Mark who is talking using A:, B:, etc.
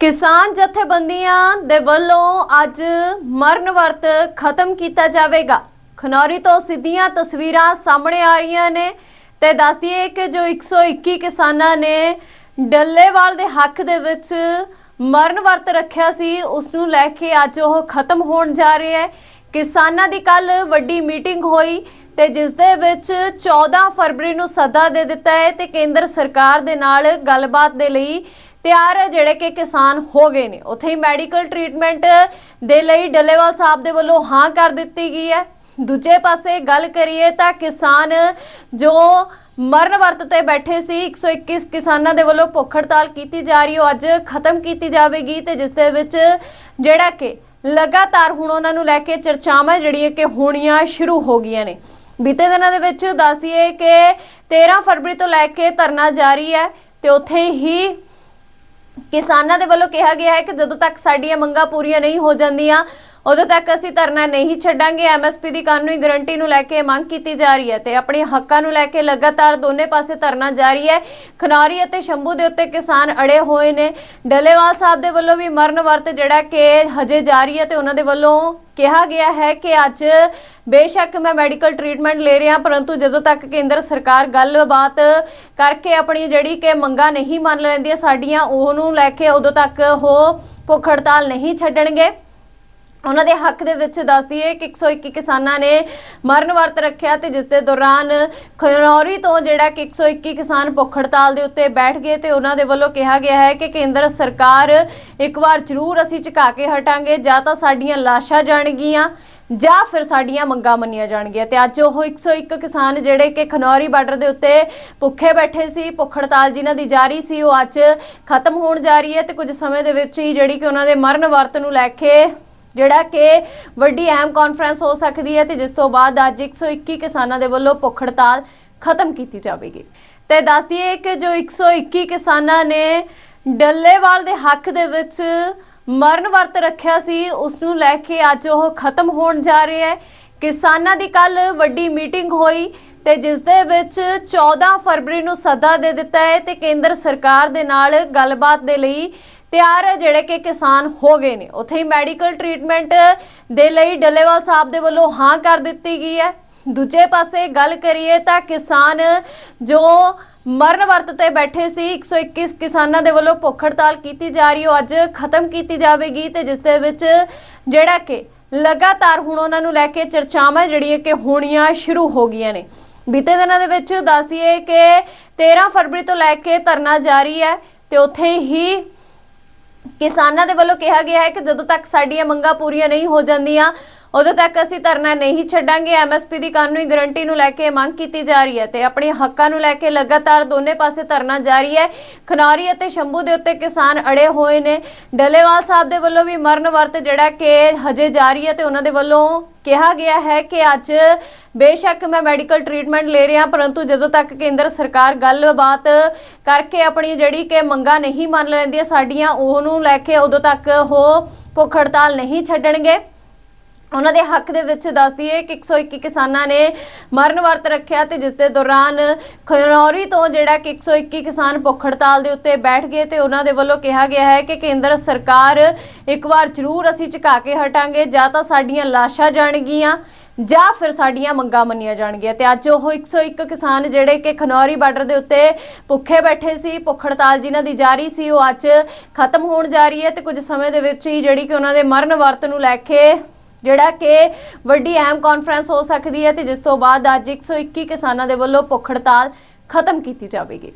A: ਕਿਸਾਨ ਜਥੇਬੰਦੀਆਂ ਦੇ ਵੱਲੋਂ ਅੱਜ ਮਰਨ ਵਰਤ ਖਤਮ ਕੀਤਾ ਜਾਵੇਗਾ। ਖਨੌਰੀ ਤੋਂ ਸਿੱਧੀਆਂ ਤਸਵੀਰਾਂ ਸਾਹਮਣੇ ਆ ਰਹੀਆਂ ਨੇ ਤੇ ਦੱਸਦੀਏ ਕਿ ਜੋ 121 ਕਿਸਾਨਾਂ ਨੇ ਡੱਲੇਵਾਲ ਦੇ ਹੱਕ ਦੇ ਵਿੱਚ ਮਰਨ ਵਰਤ ਰੱਖਿਆ ਸੀ, ਉਸ ਨੂੰ ਲੈ ਕੇ ਅੱਜ ਉਹ ਖਤਮ ਹੋਣ ਜਾ ਰਿਹਾ ਹੈ। ਕਿਸਾਨਾਂ ਦੀ ਕੱਲ ਵੱਡੀ ਮੀਟਿੰਗ ਹੋਈ ਤੇ ਜਿਸ ਦੇ ਵਿੱਚ 14 ਫਰਵਰੀ ਨੂੰ ਸੱਦਾ ਦੇ ਦਿੱਤਾ ਹੈ ਤੇ ਕੇਂਦਰ ਸਰਕਾਰ ਦੇ ਨਾਲ ਗੱਲਬਾਤ ਦੇ ਲਈ ਤਿਆਰ ਜਿਹੜੇ ਕਿ ਕਿਸਾਨ ਹੋ ਗਏ ਨੇ। ਉੱਥੇ ਹੀ ਮੈਡੀਕਲ ਟ੍ਰੀਟਮੈਂਟ ਦੇ ਲਈ ਡੱਲੇਵਾਲ ਸਾਹਿਬ ਦੇ ਵੱਲੋਂ ਹਾਂ ਕਰ ਦਿੱਤੀ ਗਈ ਹੈ। ਦੂਜੇ ਪਾਸੇ ਗੱਲ ਕਰੀਏ ਤਾਂ ਕਿਸਾਨ ਜੋ ਮਰਨ ਵਰਤ ਤੇ ਬੈਠੇ ਸੀ 121 ਕਿਸਾਨਾਂ ਦੇ ਵੱਲੋਂ ਭੁੱਖ ਹੜਤਾਲ ਕੀਤੀ ਜਾ ਰਹੀ ਉਹ ਅੱਜ ਖਤਮ ਕੀਤੀ ਜਾਵੇਗੀ ਤੇ ਜਿਸ ਦੇ ਵਿੱਚ ਜਿਹੜਾ ਕਿ ਲਗਾਤਾਰ ਹੁਣ ਉਹਨਾਂ ਨੂੰ ਲੈ ਕੇ ਚਰਚਾਵਾਂ ਜਿਹੜੀਆਂ ਕਿ ਹੋਣੀਆਂ ਸ਼ੁਰੂ ਹੋ ਗਈਆਂ ਨੇ। ਬੀਤੇ ਦਿਨਾਂ ਦੇ ਵਿੱਚ ਦੱਸੀਏ ਕਿ 13 ਫਰਵਰੀ ਤੋਂ ਲੈ ਕੇ ਧਰਨਾ ਜਾਰੀ ਹੈ ਤੇ ਉੱਥੇ ਹੀ ਕਿਸਾਨਾਂ ਦੇ ਵੱਲੋਂ ਕਿਹਾ ਗਿਆ ਹੈ ਕਿ ਜਦੋਂ ਤੱਕ ਸਾਡੀਆਂ ਮੰਗਾਂ ਪੂਰੀਆਂ ਨਹੀਂ ਹੋ ਜਾਂਦੀਆਂ ਉਦੋਂ ਤੱਕ ਅਸੀਂ ਧਰਨਾ ਨਹੀਂ ਛੱਡਾਂਗੇ। ਐਮਐਸਪੀ ਦੀ ਕਾਨੂੰਨੀ ਗਰੰਟੀ ਨੂੰ ਲੈ ਕੇ ਮੰਗ ਕੀਤੀ ਜਾ ਰਹੀ ਹੈ ਤੇ ਆਪਣੇ ਹੱਕਾਂ ਨੂੰ ਲੈ ਕੇ ਲਗਾਤਾਰ ਦੋਨੇ ਪਾਸੇ ਧਰਨਾ ਜਾਰੀ ਹੈ। ਖਨਾਰੀ ਅਤੇ ਸ਼ੰਭੂ ਦੇ ਉੱਤੇ ਕਿਸਾਨ ਅੜੇ ਹੋਏ ਨੇ। ਡੱਲੇਵਾਲ ਸਾਹਿਬ ਦੇ ਵੱਲੋਂ ਵੀ ਮਰਨ ਵਰਤ ਜਿਹੜਾ ਕਿ ਹਜੇ ਜਾਰੀ ਹੈ ਤੇ ਉਹਨਾਂ ਦੇ ਵੱਲੋਂ ਕਿਹਾ ਗਿਆ ਹੈ ਕਿ ਅੱਜ ਬੇਸ਼ੱਕ ਮੈਂ ਮੈਡੀਕਲ ਟ੍ਰੀਟਮੈਂਟ ਲੈ ਰਿਹਾ, ਪਰੰਤੂ ਜਦੋਂ ਤੱਕ ਕੇਂਦਰ ਸਰਕਾਰ ਗੱਲਬਾਤ ਕਰਕੇ ਆਪਣੀ ਜਿਹੜੀ ਕਿ ਮੰਗਾਂ ਨਹੀਂ ਮੰਨ ਲੈਂਦੀ, ਸਾਡੀਆਂ ਉਹਨੂੰ ਲੈ ਕੇ ਉਦੋਂ ਤੱਕ ਉਹ ਭੁੱਖ ਹੜਤਾਲ ਨਹੀਂ ਛੱਡਣਗੇ। ਉਹਨਾਂ ਦੇ ਹੱਕ ਦੇ ਵਿੱਚ ਦੱਸਦੀ ਹੈ ਕਿ 121 ਕਿਸਾਨਾਂ ਨੇ ਮਰਨ ਵਰਤ ਰੱਖਿਆ ਤੇ ਜਿਸ ਦੇ ਦੌਰਾਨ ਖਨੌਰੀ ਤੋਂ ਜਿਹੜਾ ਕਿ 121 ਕਿਸਾਨ ਭੁੱਖ ਹੜਤਾਲ ਦੇ ਉੱਤੇ ਬੈਠ ਗਏ ਤੇ ਉਹਨਾਂ ਦੇ ਵੱਲੋਂ ਕਿਹਾ ਗਿਆ ਹੈ ਕਿ ਕੇਂਦਰ ਸਰਕਾਰ ਇੱਕ ਵਾਰ ਜ਼ਰੂਰ ਅਸੀਂ ਝੁਕਾ ਕੇ ਹਟਾਂਗੇ, ਜਾਂ ਤਾਂ ਸਾਡੀਆਂ ਲਾਸ਼ਾਂ ਜਾਣਗੀਆਂ, ਜਾਂ ਫਿਰ ਸਾਡੀਆਂ ਮੰਗਾਂ ਮੰਨੀਆਂ ਜਾਣਗੀਆਂ। ਤੇ ਅੱਜ ਉਹ 101 ਕਿਸਾਨ ਜਿਹੜੇ ਕਿ ਖਨੌਰੀ ਬਾਰਡਰ ਦੇ ਉੱਤੇ ਭੁੱਖੇ ਬੈਠੇ ਸੀ ਭੁੱਖ ਹੜਤਾਲ ਜਿਨ੍ਹਾਂ ਦੀ ਜਾਰੀ ਸੀ, ਉਹ ਅੱਜ ਖਤਮ ਹੋਣ ਜਾ ਰਹੀ ਹੈ ਤੇ ਕੁਝ ਸਮੇਂ ਦੇ ਵਿੱਚ ਹੀ ਜਿਹੜੀ ਕਿ ਉਹਨਾਂ ਦੇ ਮਰਨ ਵਰਤ ਨੂੰ ਲੈ ਕੇ ਜਿਹੜਾ ਕਿ ਵੱਡੀ ਅਹਿਮ ਕਾਨਫਰੰਸ ਹੋ ਸਕਦੀ ਹੈ ਤੇ ਜਿਸ ਤੋਂ ਬਾਅਦ ਅੱਜ 121 ਕਿਸਾਨਾਂ ਦੇ ਵੱਲੋਂ ਭੁੱਖ ਹੜਤਾਲ ਖਤਮ ਕੀਤੀ ਜਾਵੇਗੀ। ਤੇ ਦੱਸ ਦਈਏ ਕਿ ਜੋ 121 ਕਿਸਾਨਾਂ ਨੇ ਡੱਲੇਵਾਲ ਦੇ ਹੱਕ ਦੇ ਵਿੱਚ ਮਰਨ ਵਰਤ ਰੱਖਿਆ ਸੀ ਉਸ ਨੂੰ ਲੈ ਕੇ ਅੱਜ ਉਹ ਖਤਮ ਹੋਣ ਜਾ ਰਿਹਾ ਹੈ। ਕਿਸਾਨਾਂ ਦੀ ਕੱਲ ਵੱਡੀ ਮੀਟਿੰਗ ਹੋਈ ਤੇ ਜਿਸ ਦੇ ਵਿੱਚ 14 ਫਰਵਰੀ ਨੂੰ ਸੱਦਾ ਦੇ ਦਿੱਤਾ ਹੈ ਤੇ ਕੇਂਦਰ ਸਰਕਾਰ ਦੇ ਨਾਲ ਗੱਲਬਾਤ ਦੇ ਲਈ ਤਿਆਰ ਜਿਹੜੇ ਕਿ ਕਿਸਾਨ ਹੋ ਗਏ ਨੇ। ਉੱਥੇ ਹੀ ਮੈਡੀਕਲ ਟ੍ਰੀਟਮੈਂਟ ਦੇ ਲਈ ਡੱਲੇਵਾਲ ਸਾਹਿਬ ਦੇ ਵੱਲੋਂ ਹਾਂ ਕਰ ਦਿੱਤੀ ਗਈ ਹੈ। ਦੂਜੇ ਪਾਸੇ ਗੱਲ ਕਰੀਏ ਤਾਂ ਕਿਸਾਨ ਜੋ ਮਰਨ ਵਰਤ ਤੇ ਬੈਠੇ ਸੀ 121 ਕਿਸਾਨਾਂ ਦੇ ਵੱਲੋਂ ਭੁੱਖ ਹੜਤਾਲ ਕੀਤੀ ਜਾ ਰਹੀ, ਉਹ ਅੱਜ ਖਤਮ ਕੀਤੀ ਜਾਵੇਗੀ ਤੇ ਜਿਸ ਦੇ ਵਿੱਚ ਜਿਹੜਾ ਕਿ ਲਗਾਤਾਰ ਹੁਣ ਉਹਨਾਂ ਨੂੰ ਲੈ ਕੇ ਚਰਚਾਵਾਂ ਜਿਹੜੀਆਂ ਕਿ ਹੋਣੀਆਂ ਸ਼ੁਰੂ ਹੋ ਗਈਆਂ ਨੇ। ਬੀਤੇ ਦਿਨਾਂ ਦੇ ਵਿੱਚ ਦੱਸੀਏ ਕਿ 13 ਫਰਵਰੀ ਤੋਂ ਲੈ ਕੇ ਧਰਨਾ ਜਾਰੀ ਹੈ ਤੇ ਉੱਥੇ ਹੀ ਕਿਸਾਨਾਂ ਦੇ ਵੱਲੋਂ ਕਿਹਾ ਗਿਆ ਹੈ ਕਿ ਜਦੋਂ ਤੱਕ ਸਾਡੀਆਂ ਮੰਗਾਂ ਪੂਰੀਆਂ ਨਹੀਂ ਹੋ ਜਾਂਦੀਆਂ ਉਦੋਂ ਤੱਕ ਅਸੀਂ ਧਰਨਾ ਨਹੀਂ ਛੱਡਾਂਗੇ। ਐਮਐਸਪੀ ਦੀ ਕਾਨੂੰਨੀ ਗਰੰਟੀ ਨੂੰ ਲੈ ਕੇ ਮੰਗ ਕੀਤੀ ਜਾ ਰਹੀ ਹੈ ਤੇ ਆਪਣੇ ਹੱਕਾਂ ਨੂੰ ਲੈ ਕੇ ਲਗਾਤਾਰ ਦੋਨੇ ਪਾਸੇ ਧਰਨਾ ਜਾਰੀ ਹੈ। ਖਨੌਰੀ ਅਤੇ ਸ਼ੰਭੂ ਦੇ ਉੱਤੇ ਕਿਸਾਨ ਅੜੇ ਹੋਏ ਨੇ। ਡੱਲੇਵਾਲ ਸਾਹਿਬ ਦੇ ਵੱਲੋਂ ਵੀ ਮਰਨ ਵਰਤ ਜਿਹੜਾ ਕਿ ਹਜੇ ਜਾਰੀ ਹੈ ਤੇ ਉਹਨਾਂ ਦੇ ਵੱਲੋਂ ਕਿਹਾ ਗਿਆ ਹੈ ਕਿ ਅੱਜ ਬੇਸ਼ੱਕ ਮੈਂ ਮੈਡੀਕਲ ਟ੍ਰੀਟਮੈਂਟ ਲੈ ਰਿਹਾ, ਪਰੰਤੂ ਜਦੋਂ ਤੱਕ ਕੇਂਦਰ ਸਰਕਾਰ ਗੱਲਬਾਤ ਕਰਕੇ ਆਪਣੀ ਜਿਹੜੀ ਕਿ ਮੰਗਾਂ ਨਹੀਂ ਮੰਨ ਲੈਂਦੀ ਸਾਡੀਆਂ ਉਹਨੂੰ ਲੈ ਕੇ ਉਦੋਂ ਤੱਕ ਉਹ ਭੁੱਖ ਹੜਤਾਲ ਨਹੀਂ ਛੱਡਣਗੇ। ਉਹਨਾਂ ਦੇ ਹੱਕ ਦੇ ਵਿੱਚ ਦੱਸਦੀ ਹੈ ਕਿ 121 ਕਿਸਾਨਾਂ ਨੇ ਮਰਨ ਵਰਤ ਰੱਖਿਆ ਤੇ ਜਿਸ ਦੇ ਦੌਰਾਨ ਖਨੌਰੀ ਤੋਂ ਜਿਹੜਾ ਕਿ 121 ਕਿਸਾਨ ਭੁੱਖ ਹੜਤਾਲ ਦੇ ਉੱਤੇ ਬੈਠ ਗਏ ਤੇ ਉਹਨਾਂ ਦੇ ਵੱਲੋਂ ਕਿਹਾ ਗਿਆ ਹੈ ਕਿ ਕੇਂਦਰ ਸਰਕਾਰ ਇੱਕ ਵਾਰ ਜ਼ਰੂਰ ਅਸੀਂ ਝੁਕਾ ਕੇ ਹਟਾਂਗੇ, ਜਾਂ ਤਾਂ ਸਾਡੀਆਂ ਲਾਸ਼ਾਂ ਜਾਣਗੀਆਂ, ਜਾਂ ਫਿਰ ਸਾਡੀਆਂ ਮੰਗਾਂ ਮੰਨੀਆਂ ਜਾਣਗੀਆਂ। ਤੇ ਅੱਜ ਉਹ 101 ਕਿਸਾਨ ਜਿਹੜੇ ਕਿ ਖਨੌਰੀ ਬਾਰਡਰ ਦੇ ਉੱਤੇ ਭੁੱਖੇ ਬੈਠੇ ਸੀ ਭੁੱਖ ਹੜਤਾਲ ਜਿਨ੍ਹਾਂ ਦੀ ਜਾਰੀ ਸੀ, ਉਹ ਅੱਜ ਖਤਮ ਹੋਣ ਜਾ ਰਹੀ ਹੈ ਤੇ ਕੁਝ ਸਮੇਂ ਦੇ ਵਿੱਚ ਹੀ ਜਿਹੜੀ ਕਿ ਉਹਨਾਂ ਦੇ ਮਰਨ ਵਰਤ ਨੂੰ ਲੈ ਕੇ ਜਿਹੜਾ ਕਿ ਵੱਡੀ ਅਹਿਮ ਕਾਨਫਰੰਸ ਹੋ ਸਕਦੀ ਹੈ ਤੇ ਜਿਸ ਤੋਂ ਬਾਅਦ ਅੱਜ 121 ਕਿਸਾਨਾਂ ਦੇ ਵੱਲੋਂ ਭੁੱਖ ਹੜਤਾਲ ਖਤਮ ਕੀਤੀ ਜਾਵੇਗੀ।